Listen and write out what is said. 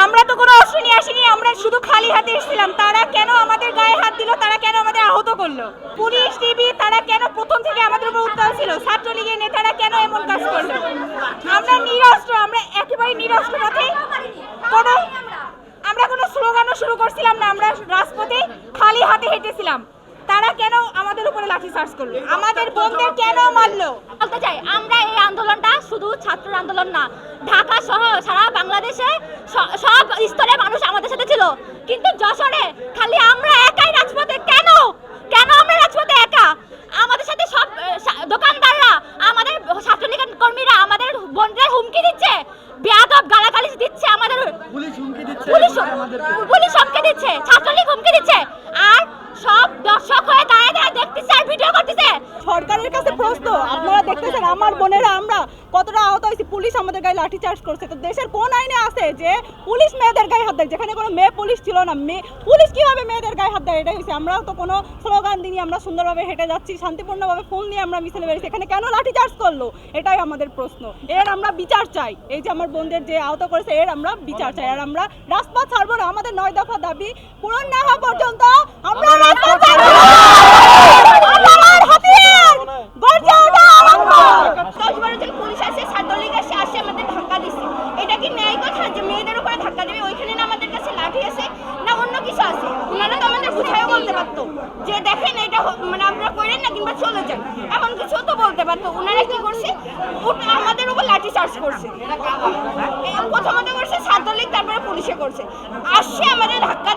আমরা তো কোনো অস্ত্র নিয়ে আসিনি, আমরা শুধু খালি হাতে এসেছিলাম। তারা কেন আমাদের গায়ে হাত দিল? তারা কেন আমাদের আহত করল? পুলিশ, টিভি, তারা কেন প্রথম থেকে আমাদের উপর উত্তাল ছিল? ছাত্রলীগের নেতারা কেন এমন কাজ করল? আমরা নিরস্ত্র, আমরা একেবারে নিরস্ত্র পথে। কোনো, আমরা কোনো স্লোগানও শুরু করছিলাম না, আমরা রাজপথে খালি হাতে হেঁটেছিলাম। তারা কেন আমাদের উপরে লাঠি চার্জ করল? আমাদের বোনদের কেন মারলো বলতে চাই আমরা এই আন্দোলনটা শুধু ছাত্র আন্দোলন না। ঢাকা সহ সারা বাংলাদেশে সব স্তরের মানুষ আমাদের সাথে ছিল। কিন্তু যশোরে খালি আমরা একাই রাজপথে কেন? কেন আমরা রাজপথে একা? আমাদের সাথে সব দোকানদাররা আমাদের ছাত্রলীগের কর্মীরা আমাদের বোনদের হুমকি দিচ্ছে। বেয়াদব গালাগালি দিচ্ছে আমাদের। পুলিশ হুমকি দিচ্ছে পুলিশ আমাদের পুলিশ হুমকি দিচ্ছে ছাত্রলীগ হুমকি দিচ্ছে আর সব দর্শক হয়ে দাঁড়িয়ে দাঁড়িয়ে দেখতেছে আর ভিডিও করতেছে সরকারের কাছে প্রশ্ন। আপনারা দেখতেছেন, আমার বোনেরা, আমরা কতটা আহত হয়েছি, পুলিশ আমাদের গায়ে লাঠি চার্জ করছে। তো দেশের কোন আইনে আছে যে পুলিশ মেয়েদের গায়ে হাত দেয়? যেখানে কোনো মেয়ে পুলিশ ছিল না, মেয়ে, পুলিশ কীভাবে মেয়েদের গায়ে হাত দেয়? এটাই হয়েছে। আমরাও তো কোনো স্লোগান দিই আমরা সুন্দরভাবে হেঁটে যাচ্ছি, শান্তিপূর্ণভাবে ফোন নিয়ে আমরা মিছিলে বেরিয়েছি। এখানে কেন লাঠি চার্জ করল? এটাই আমাদের প্রশ্ন। এর আমরা বিচার চাই। এই যে আমার বোনদের যে আহত করেছে, এর আমরা বিচার চাই। আর আমরা রাজপথ ছাড়বো না। আমাদের নয় দফা দাবি পূরণ না হওয়া পর্যন্ত আমরা রাজপথ ছাড়বো না। আমার হাতিয়ার গর্জে ওঠা আরম্ভ দশ বারো জন পুলিশ আসে ছাত্রলীগ আসে আসে আমাদের ধাক্কা দিচ্ছে এটা কি ন্যায় কথা যে মেয়েদের উপরে ধাক্কা দেবে ওইখানে না আমাদের কাছে লাঠি আছে না অন্য কিছু আছে ওনারা তো আমাদের বুঝাইও বলতে পারতো। যে দেখেন এটা মানে আপনারা করেন না কিংবা চলে যান। এমন কিছু তো বলতে পারতো ওনারা কি করছে? আমাদের উপর লাঠি চার্জ করছে। প্রথমত করছে, ছাত্রলীগ, তারপরে পুলিশে করছে। আসছে আমাদের ধাক্কা